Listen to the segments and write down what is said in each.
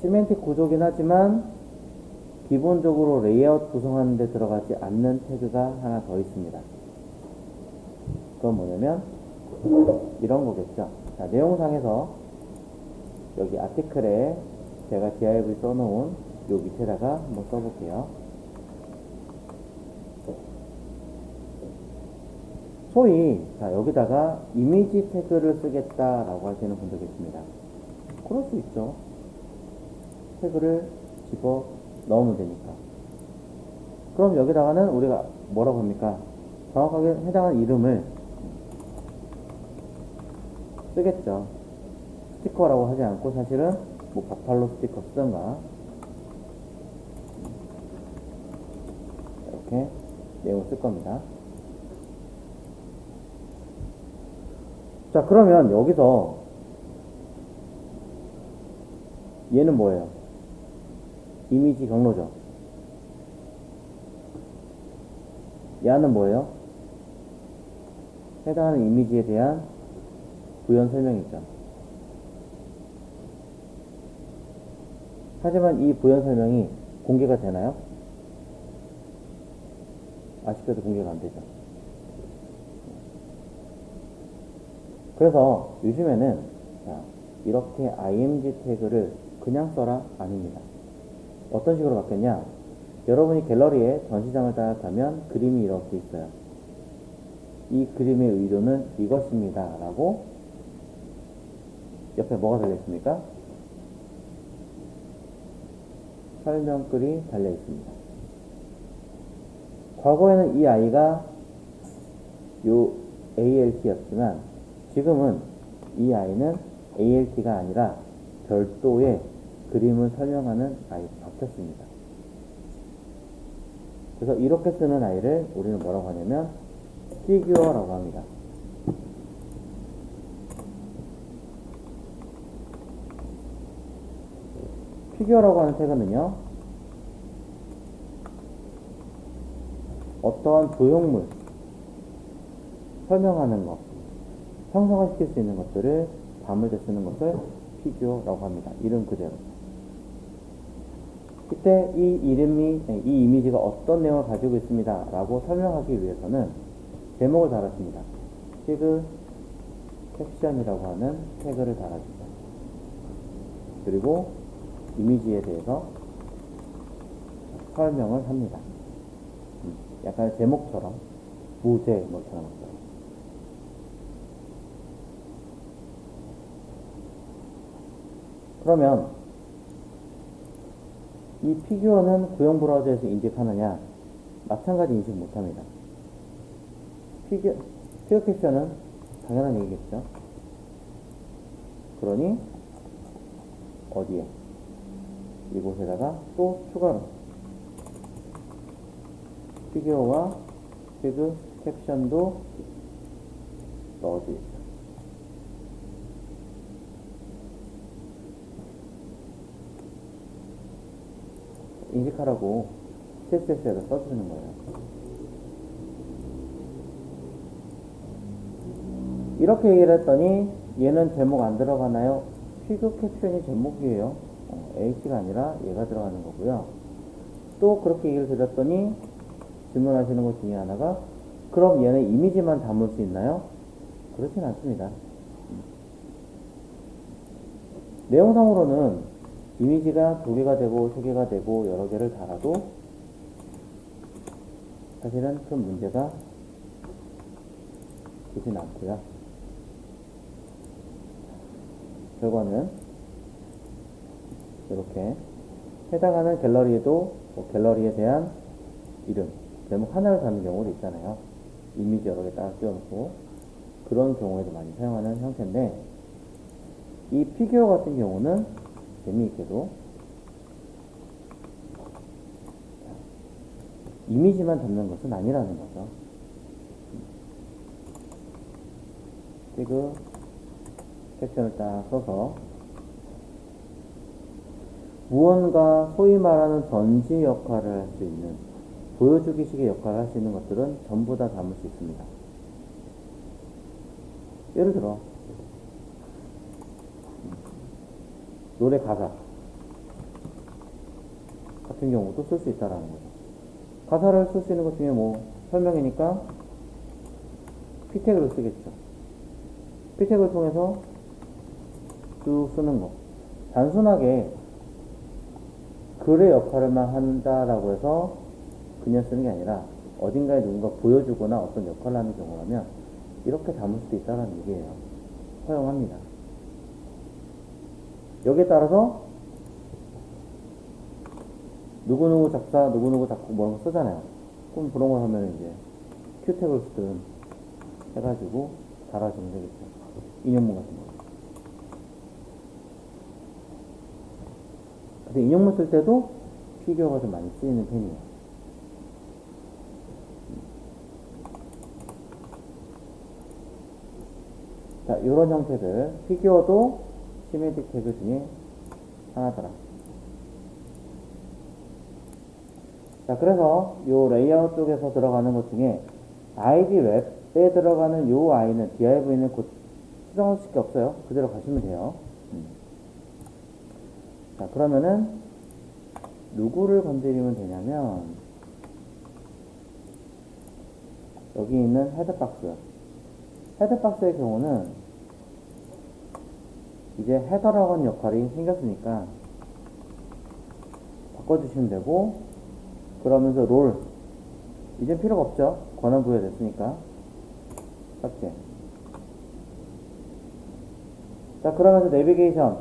시멘틱 구조긴 하지만 기본적으로 레이아웃 구성하는 데 들어가지 않는 태그가 하나 더 있습니다. 그건 뭐냐면 이런 거겠죠. 자, 내용상에서 여기 아티클에 제가 div 써놓은 요 밑에다가 한번 써볼게요. 소위 자 여기다가 이미지 태그를 쓰겠다라고 하시는 분들 계십니다. 그럴 수 있죠. 태그를 집어 넣으면 되니까. 그럼 여기다가는 우리가 뭐라고 합니까? 정확하게 해당하는 이름을 쓰겠죠. 스티커라고 하지 않고 사실은 뭐 바팔로 스티커 쓰던가 이렇게 내용을 쓸 겁니다. 자, 그러면 여기서 얘는 뭐예요? 이미지 경로죠. 얘는 뭐예요? 해당하는 이미지에 대한 부연 설명이죠. 하지만 이 부연 설명이 공개가 되나요? 아쉽게도 공개가 안 되죠. 그래서 요즘에는 자, 이렇게 img 태그를 그냥 써라 아닙니다. 어떤 식으로 바뀌었냐? 여러분이 갤러리에 전시장을 따라가면 그림이 이렇게 있어요. 이 그림의 의도는 이것입니다. 라고 옆에 뭐가 달려 있습니까? 설명글이 달려 있습니다. 과거에는 이 아이가 요 ALT였지만 지금은 이 아이는 ALT가 아니라 별도의 그림을 설명하는 아이로 바뀌었습니다. 그래서 이렇게 쓰는 아이를 우리는 뭐라고 하냐면 피규어라고 합니다. 피규어라고 하는 태그는요, 어떠한 조형물, 설명하는 것, 형성화시킬 수 있는 것들을 담을 때 쓰는 것을 피규어라고 합니다. 이름 그대로. 그때 이 이름이, 이 이미지가 어떤 내용을 가지고 있습니다. 라고 설명하기 위해서는 제목을 달았습니다. 태그 캡션이라고 하는 태그를 달아주죠. 그리고 이미지에 대해서 설명을 합니다. 음, 약간 제목처럼, 무제, 뭐처럼. 그러면 이 피규어는 구형 브라우저에서 인식하느냐? 마찬가지 인식 못합니다. 피규어, 피규어 캡션은 당연한 얘기겠죠. 그러니 어디에? 이곳에다가 또 추가로 피규어와 피그 캡션도 넣어주겠죠. 인식하라고 CSS에다 써주는 거예요. 이렇게 얘기를 했더니 얘는 제목 안 들어가나요? 피규어 캡션이 제목이에요. 어, H가 아니라 얘가 들어가는 거고요. 또 그렇게 얘기를 드렸더니 질문하시는 것 중에 하나가 그럼 얘는 이미지만 담을 수 있나요? 그렇진 않습니다. 내용상으로는 이미지가 두 개가 되고 세 개가 되고 여러 개를 달아도 사실은 큰 문제가 되진 않고요. 결과는 이렇게 해당하는 갤러리에도 뭐 갤러리에 대한 이름, 제목 하나를 담는 경우도 있잖아요. 이미지 여러 개딱 띄워놓고 그런 경우에도 많이 사용하는 형태인데 이 피규어 같은 경우는 재미있게도 이미지만 담는 것은 아니라는 거죠. 태그 캡션을 딱 써서 무언가 소위 말하는 전지 역할을 할 수 있는 보여주기식의 역할을 할 수 있는 것들은 전부 다 담을 수 있습니다. 예를 들어 노래 가사 같은 경우도 쓸 수 있다라는 거죠. 가사를 쓸 수 있는 것 중에 뭐 설명이니까 피택을 쓰겠죠. 피택을 통해서 쭉 쓰는 거. 단순하게 글의 역할을만 한다라고 해서 그냥 쓰는 게 아니라 어딘가에 누군가 보여주거나 어떤 역할을 하는 경우라면 이렇게 담을 수도 있다는 얘기예요. 허용합니다. 여기에 따라서 누구누구 작사, 누구누구 작곡 뭐거 쓰잖아요. 그럼 그런 거 하면 이제 큐텍을 쓰든 해가지고 달아주면 되겠죠. 인용문 같은 거. 근데 인용문 쓸 때도 피규어가 좀 많이 쓰이는 편이에요. 자, 이런 형태들. 피규어도 시메틱 태그 중에 하나더라. 자, 그래서 요 레이아웃 쪽에서 들어가는 것 중에 ID 웹에 들어가는 요 i는 div는 곧 수정할 게 없어요. 그대로 가시면 돼요. 음. 자, 그러면은 누구를 건드리면 되냐면 여기 있는 헤드박스. 헤드박스의 경우는 이제 헤더라고 하는 역할이 생겼으니까 바꿔주시면 되고 그러면서 롤. 이제 필요가 없죠. 권한 부여됐으니까. 삭제. 자 그러면서 내비게이션.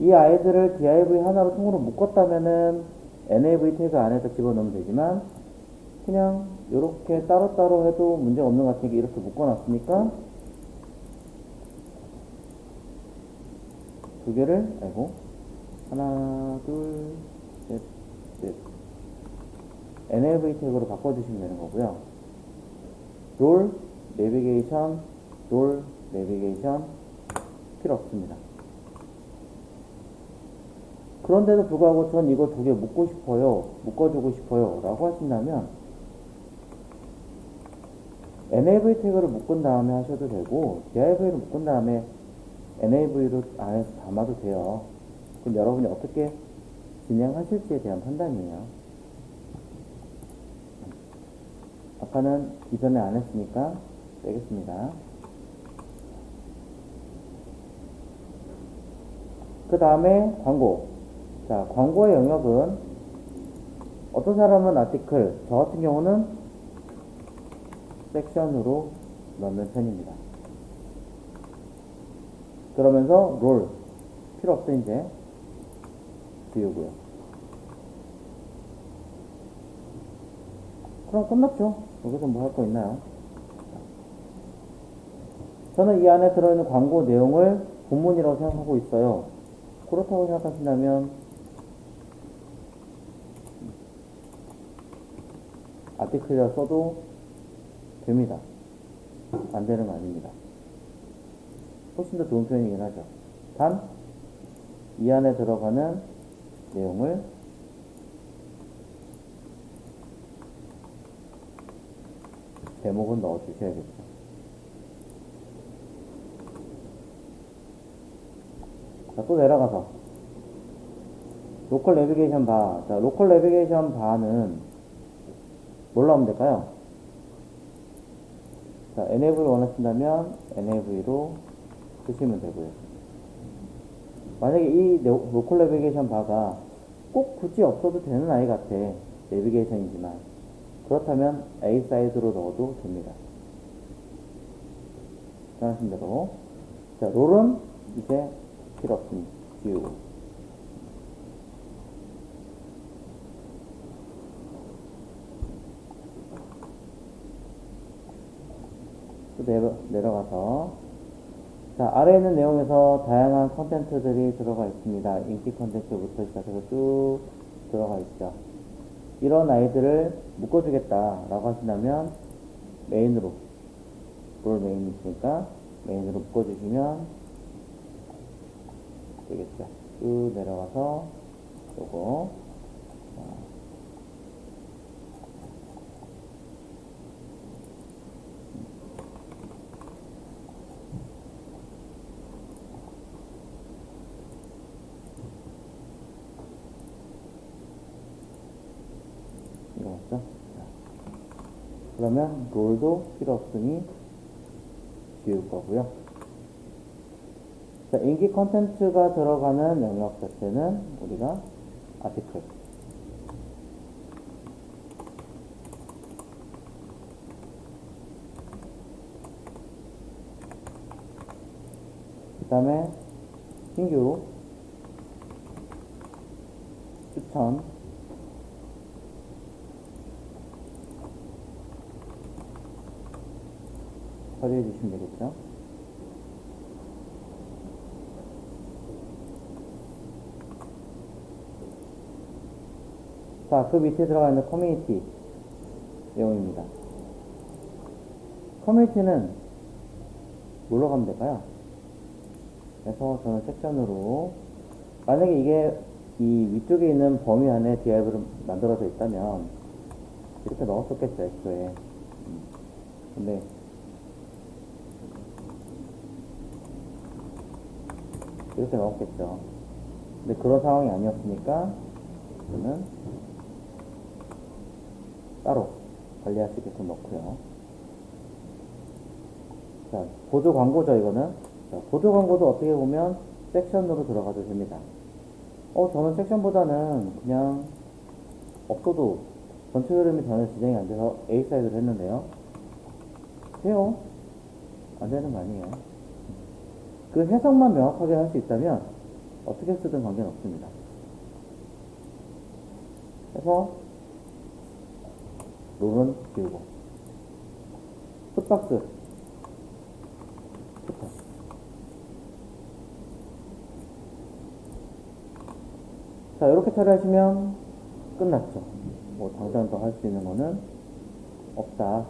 이 아이들을 div 하나로 통으로 묶었다면은 nav 태그 안에다 집어넣으면 되지만 그냥 이렇게 따로따로 해도 문제가 없는 것 같으니까 이렇게 묶어놨으니까 두 개를 아이고 하나 둘셋넷. Nav 태그로 바꿔주시면 되는 거고요. 롤 내비게이션 롤 내비게이션 필요 없습니다. 그런데도 불구하고 전 이거 두 개 묶고 싶어요 묶어주고 싶어요 라고 하신다면 nav 태그를 묶은 다음에 하셔도 되고 div를 묶은 다음에 nav로 안에서 담아도 돼요. 그럼 여러분이 어떻게 진행하실지에 대한 판단이에요. 아까는 이전에 안 했으니까 빼겠습니다. 그 다음에 광고. 자, 광고의 영역은 어떤 사람은 아티클, 저 같은 경우는 섹션으로 넣는 편입니다. 그러면서 롤 필요 없어 이제 지우고요. 그럼 끝났죠. 여기서 뭐 할 거 있나요? 저는 이 안에 들어있는 광고 내용을 본문이라고 생각하고 있어요. 그렇다고 생각하신다면 아티클이라 써도 됩니다. 안 되는 거 아닙니다. 훨씬 더 좋은 표현이긴 하죠. 단, 이 안에 들어가는 내용을 제목은 넣어 주셔야겠죠. 자, 또 내려가서 로컬 내비게이션 바. 자, 로컬 내비게이션 바는 뭘로 하면 될까요? 자, enable 원하신다면 enable로 쓰시면 되고요. 만약에 이 로컬 내비게이션 바가 꼭 굳이 없어도 되는 아이 같아. 내비게이션이지만. 그렇다면 A 사이드로 넣어도 됩니다. 생각하신 대로. 자, 롤은 이제 필요 없습니다. 지우고. 또 내려, 내려가서 자, 아래에 있는 내용에서 다양한 컨텐츠들이 들어가 있습니다. 인기 컨텐츠부터 시작해서 쭉 들어가 있죠. 이런 아이들을 묶어주겠다라고 하신다면 메인으로 롤 메인이 있으니까 메인으로 묶어주시면 되겠죠. 쭉 내려가서 요거 그러면 롤도 필요 없으니 지울 거고요. 자, 인기 컨텐츠가 들어가는 영역 자체는 우리가 아티클. 그 다음에 신규 추천 처리해 주시면 되겠죠. 자, 그 밑에 들어가 있는 커뮤니티 내용입니다. 커뮤니티는 뭘로 가면 될까요? 그래서 저는 섹션으로 만약에 이게 이 위쪽에 있는 범위 안에 DIV를 만들어져 있다면 이렇게 넣었었겠죠, 애초에. 음. 근데 이렇게 넣었겠죠. 근데 그런 상황이 아니었으니까 저는 따로 관리할 수 있게끔 넣고요. 자, 보조 광고죠, 이거는. 자, 보조 광고도 어떻게 보면 섹션으로 들어가도 됩니다. 어, 저는 섹션보다는 그냥 없어도 전체 흐름이 전혀 진행이 안 돼서 A 사이드로 했는데요. 돼요. 안 되는 거 아니에요. 그 해석만 명확하게 할 수 있다면 어떻게 쓰든 관계는 없습니다. 그래서 롤은 지우고. 풋박스. 풋박. 자 이렇게 처리하시면 끝났죠. 뭐 당장 더 할 수 있는 거는 없다